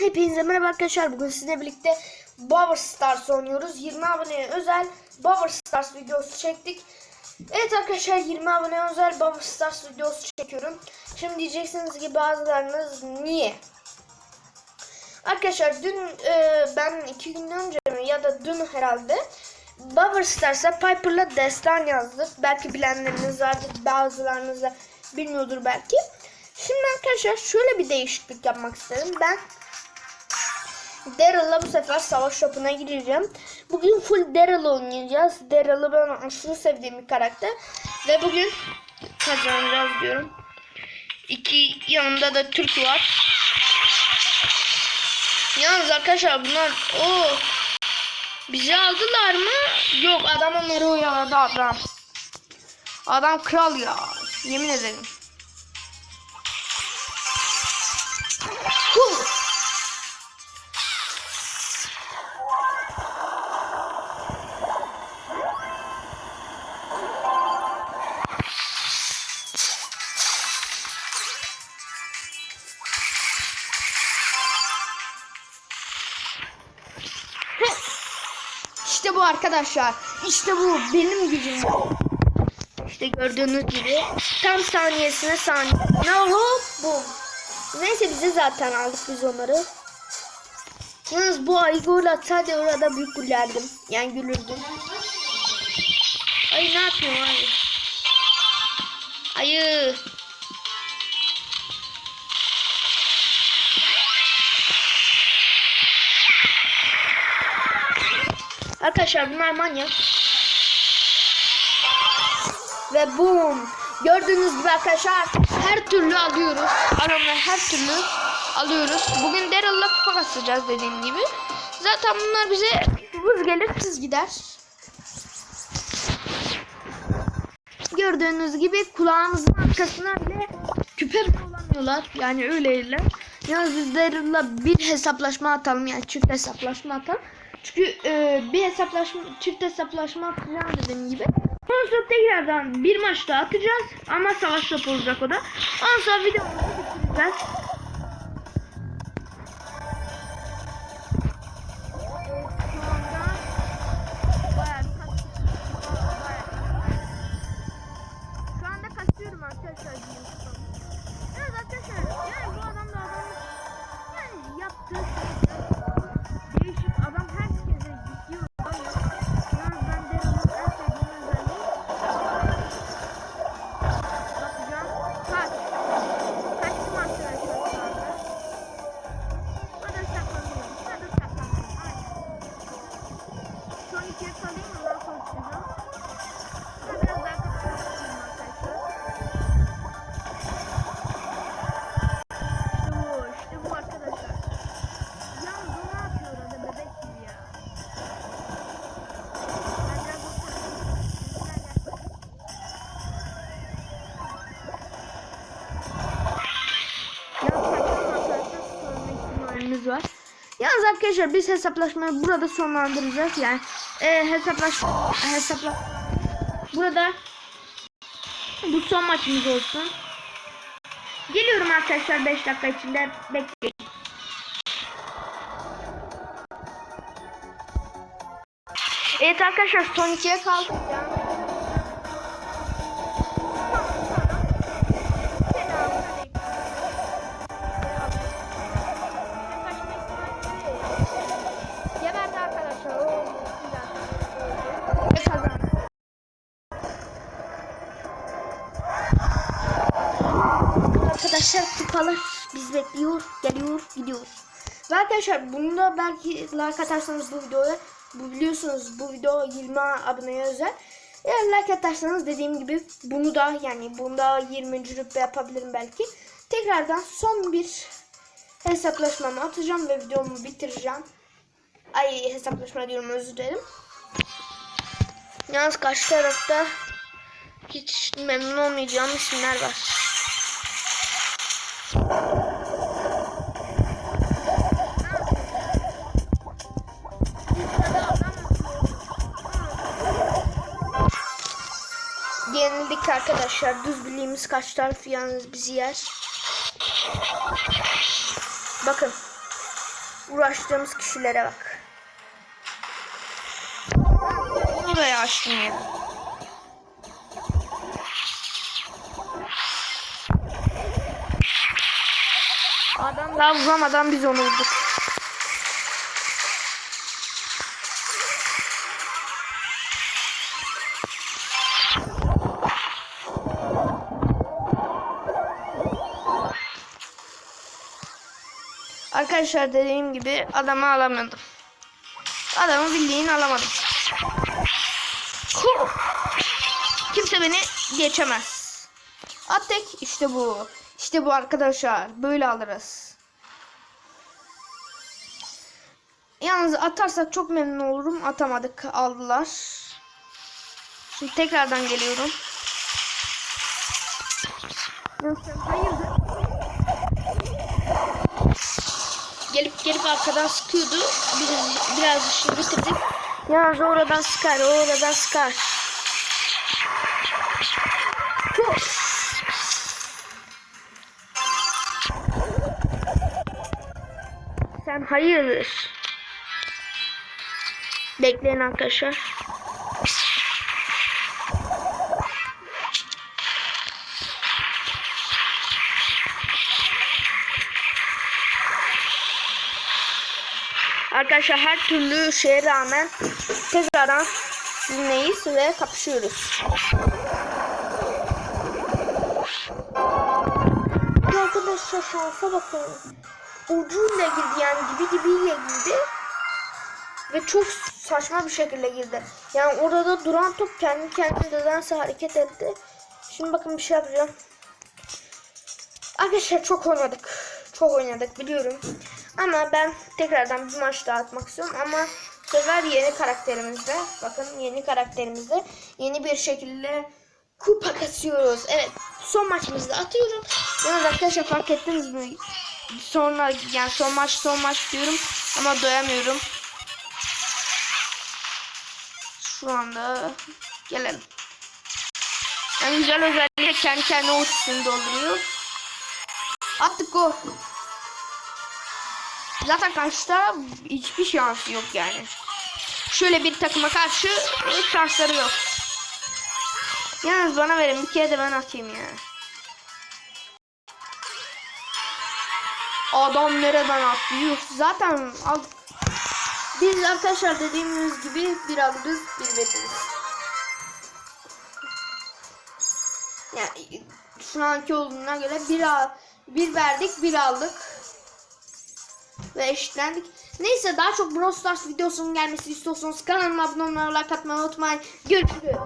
hepinize merhaba arkadaşlar. Bugün sizinle birlikte Power Stars oynuyoruz. 20 aboneye özel Power Stars videosu çektik. Evet arkadaşlar 20 aboneye özel Power Stars videosu çekiyorum. Şimdi diyeceksiniz ki bazılarınız niye? Arkadaşlar dün e, ben iki gün önce mi ya da dün herhalde Power Stars'a Piper'la destan yazdık. Belki bilenleriniz vardır bazılarınız da bilmiyordur belki. Şimdi arkadaşlar şöyle bir değişiklik yapmak istedim. Ben Daryl'la bu sefer savaş topuna gireceğim. Bugün full Daryl oynayacağız. Daryl'ı ben aşırı sevdiğim bir karakter. Ve bugün kazanacağız diyorum. İki yanında da Türk var. Yalnız arkadaşlar bunlar o bizi aldılar mı? Yok adam onları oyaladı adam. Adam kral ya. Yemin ederim. Bu arkadaşlar. İşte bu benim gücüm. İşte gördüğünüz gibi tam saniyesine saniyesine hop bum. Neyse bize zaten aldık biz onları. Yalnız bu ayı gol atsaydı orada büyük gülerdim. Yani gülürdüm. Ay ne yapıyorsun ayı? Ayı. Arkadaşlar bunlar manyak. Ve boom. Gördüğünüz gibi arkadaşlar her türlü alıyoruz. Adamlar her türlü alıyoruz. Bugün Daryl'la kupa kasacağız dediğim gibi. Zaten bunlar bize vız gelir tız gider. Gördüğünüz gibi kulağımızın arkasına bile küpe kullanıyorlar. Yani öyleyler. Yalnız biz Daryl'la bir hesaplaşma atalım. Yani çift hesaplaşma atalım. Çünkü e, bir hesaplaşma, çift hesaplaşma atacağım dediğim gibi. Ondan tekrardan bir maç daha atacağız. Ama savaş topu olacak o da. Ondan sonra videomuzu bitireceğiz. İhtimalimiz var. Yalnız arkadaşlar biz hesaplaşmayı burada sonlandıracağız. Yani e, hesaplaş hesapla burada bu son maçımız olsun. Geliyorum arkadaşlar 5 dakika içinde bekleyin. Evet arkadaşlar son ikiye kaldık. Geberdi Kupalar biz bekliyor, geliyor, gidiyor. Ve arkadaşlar bunu da belki like atarsanız bu videoya, bu biliyorsunuz bu video 20 aboneye özel. Eğer like atarsanız dediğim gibi bunu da yani bunda 20. rütbe yapabilirim belki. Tekrardan son bir hesaplaşmamı atacağım ve videomu bitireceğim. Ay hesaplaşma diyorum özür dilerim. Yalnız karşı tarafta hiç memnun olmayacağım isimler var. Yenildik arkadaşlar. Düz birliğimiz kaç tarafı yalnız bizi yer. Bakın. uğraştığımız kişilere bak. Buraya açtım ya. Adam daha vuramadan biz onu vurduk. Arkadaşlar dediğim gibi adamı alamadım. Adamı bildiğin alamadım. Kimse beni geçemez. Attek işte bu. İşte bu arkadaşlar. Böyle alırız. Yalnız atarsak çok memnun olurum. Atamadık. Aldılar. Şimdi tekrardan geliyorum. Hayırdır? Gelip arkadan sıkıyordu. Biraz, biraz işini bitirdik. Yalnız oradan sıkar. Oradan sıkar. Sen hayırdır? Bekleyin arkadaşlar. Arkadaşlar her türlü şeye rağmen tekrardan sizinleyiz ve kapışıyoruz. Arkadaşlar şansa bakın. Ucuyla girdi yani gibi gibiyle girdi. Ve çok saçma bir şekilde girdi. Yani orada duran top kendi kendine nedense hareket etti. Şimdi bakın bir şey yapacağım. Arkadaşlar çok oynadık. Çok oynadık biliyorum. Ama ben tekrardan bir maç daha atmak istiyorum. Ama bu sefer yeni karakterimizde. Bakın yeni karakterimizde. Yeni bir şekilde kupa kasıyoruz. Evet. Son maçımızda atıyorum. Yalnız arkadaşlar fark ettiniz mi? Sonra yani son maç son maç diyorum. Ama doyamıyorum. Şu anda gelelim. En güzel özelliği kendi kendine ultisini dolduruyor. Attık gol. Zaten karşıda hiçbir şansı yok yani. Şöyle bir takıma karşı hiç şansları yok. Yalnız bana verin bir kere de ben atayım ya. Adam nereden attı? Yuh, zaten al. Biz arkadaşlar dediğimiz gibi bir alırız bir veririz. Yani şu anki olduğuna göre bir al, bir verdik bir aldık ve eşitlendik. Neyse daha çok Brawl Stars videosunun gelmesini istiyorsanız kanalıma abone olmayı, like atmayı unutmayın. Görüşürüz.